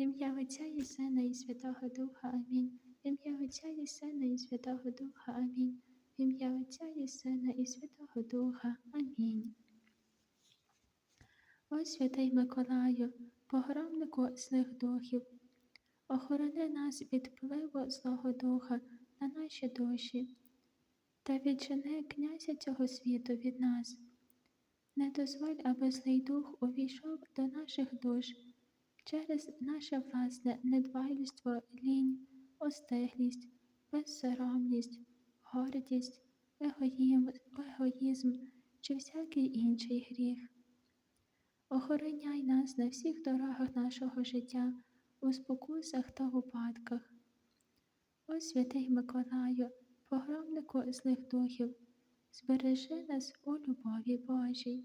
ім'я Отця і Сина, і Святого Духа. Амінь. Ім'я Отця і Сина, і Святого Духа. Амінь. Ім'я Отця і Сина, і Святого Духа. Амінь. О святий Миколаю, погромнику злих духів, охорони нас від впливу Злого Духа на наші душі та відчини князя цього світу від нас. Не дозволь, аби злий дух увійшов до наших душ через наше власне недбальство, лінь, остиглість, безсоромність, гордість, егоїзм, егоїзм чи всякий інший гріх. Охороняй нас на всіх дорогах нашого життя, у спокусах та випадках. О святий Миколаю, погромнику злих духів, збережи нас у любові Божій.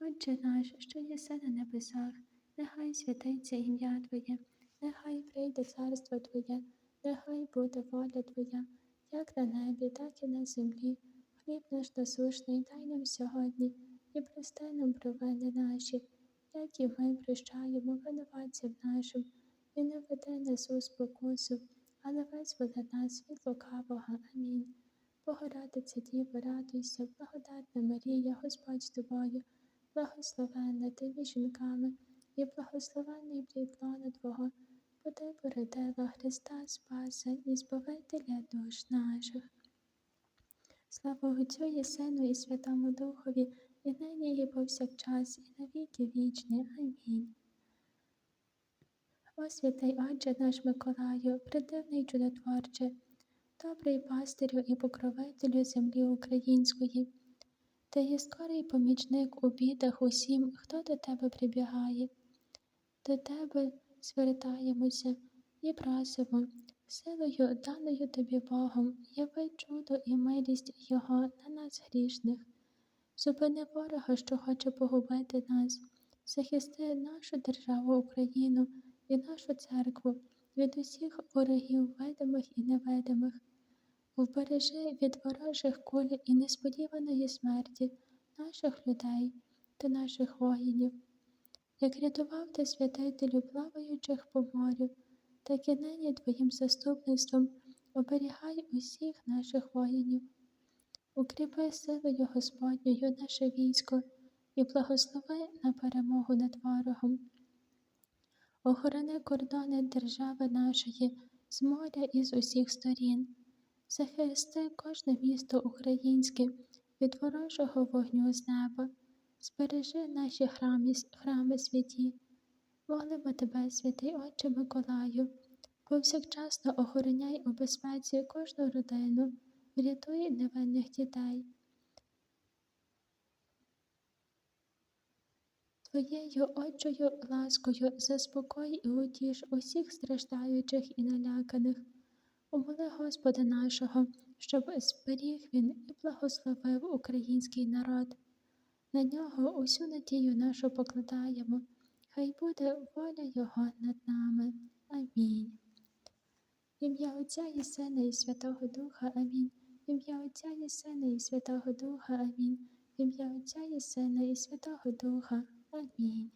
Отче наш, що єси на небесах, нехай святиться ім'я Твоє, нехай прийде царство Твоє, нехай буде воля Твоя, як на небі, так і на землі. Хліб наш насушний дай нам сьогодні і прости нам провини наші, як і ми прощаємо винуватцям нашим, і не веди нас у спокусу, але визволи нас від лукавого. Амінь. Богородице Діво, радуйся, благодатна Марія, Господь з тобою, благословенна ти між жінками, і благословенний плід лона Твого, бо ти Христа Спаса і Збавителя душ наших. Слава Отцю і Сину, і Святому Духові, і нині, і повсякчас, і на віки вічні. Амінь. О святий Отче наш Миколаю, придивний чудотворче, добрий пастирю і покровителю землі української, ти є скорий помічник у бідах усім, хто до тебе прибігає, до тебе звертаємося і просимо, силою, даною тобі Богом, яви чудо і милість Його на нас грішних. Зупини ворога, що хоче погубити нас, захисти нашу державу Україну і нашу церкву від усіх ворогів видимих і невидимих, вбережи від ворожих куль і несподіваної смерті наших людей та наших воїнів. Як рятував ти святителю плаваючих по морю, так і нині Твоїм заступництвом оберігай усіх наших воїнів. Укріпи силою Господньою наше військо і благослови на перемогу над ворогом. Охорони кордони держави нашої з моря і з усіх сторін, захисти кожне місто українське від ворожого вогню з неба, збережи наші храми, храми святі, молимо тебе, святий Отче Миколаю, повсякчасно охороняй у безпеці кожну родину врятуй невинних дітей. Твоєю отчою ласкою заспокой і утіш усіх страждаючих і наляканих. Умоли Господа нашого, щоб зберіг він і благословив український народ. На нього усю надію нашу покладаємо, хай буде воля Його над нами. Амінь. Ім'я Отця і Сина, і Святого Духа. Амінь. Ім'я Отця і Сина, і Святого Духа. Амінь. Ім'я Отця і Сина, і Святого Духа. Амінь.